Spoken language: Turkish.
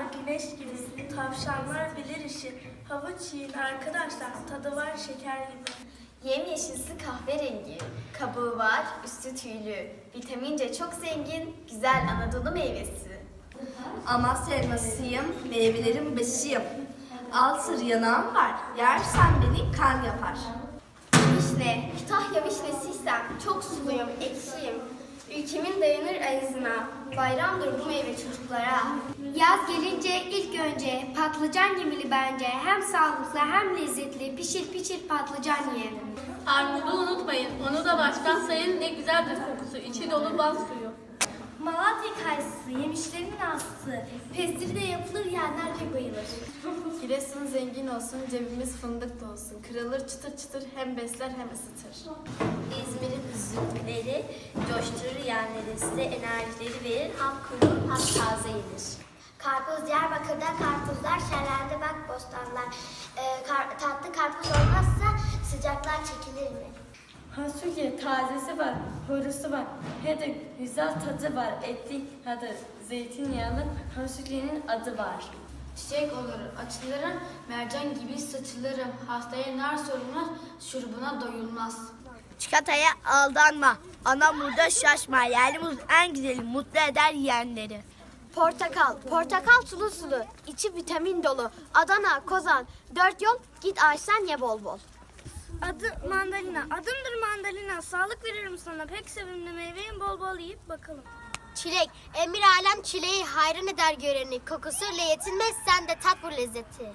var güneş gibi. Tavşanlar bilir işi. Havuç yiyin arkadaşlar. Tadı var şeker gibi. Yemyeşilsi kahverengi, kabuğu var, üstü tüylü. Vitamin C çok zengin, güzel Anadolu meyvesi. Amasya elmasıyım, meyvelerin beşiyim. Al sır yanağım var, yersen beni kan yapar. Vişne, Kütahya vişnesiysem çok suluyum, ekşiyim. Ülkemin dayanır ayızına, bayramdır bu meyve çocuklara. Yaz ilk önce patlıcan yemeli bence. Hem sağlıklı hem lezzetli pişir pişir patlıcan ye. Armudu unutmayın. Onu da baştan sayın. Ne güzeldir kokusu. İçi dolu bal suyu. Malatya kayısı, yemişlerin aslı. Pestil de yapılır yenler pek bayılır. Giresun zengin olsun, cebimiz fındık dolsun. Kırılır çıtır çıtır hem besler hem ısıtır. İzmir'in üzümleri coşturur yerleri, size enerjileri verir. Ham kuru ham taze yenir. Karpuz Diyarbakır'da çekilir mi? Fasulye tazesi var, horusu var. Hadi güzel tadı var, etli tadı. Zeytinyağlı fasulyenin adı var. Çiçek olur, açılırım, mercan gibi saçılırım. Hastaya nar sorulmaz, şurubuna doyulmaz. Çikolataya aldanma, ana burada şaşma. Yerli muz en güzeli, mutlu eder yiyenleri. Portakal, portakal sulu sulu, içi vitamin dolu. Adana, Kozan, dört yol git ağaçtan ye bol bol. Adı mandalina. Adımdır mandalina. Sağlık veririm sana. Pek sevimli meyveyim. Bol bol yiyip bakalım. Çilek, emir alem çileği hayran eder göreni. Kokusuyla yetinmez sen de tat bu lezzeti.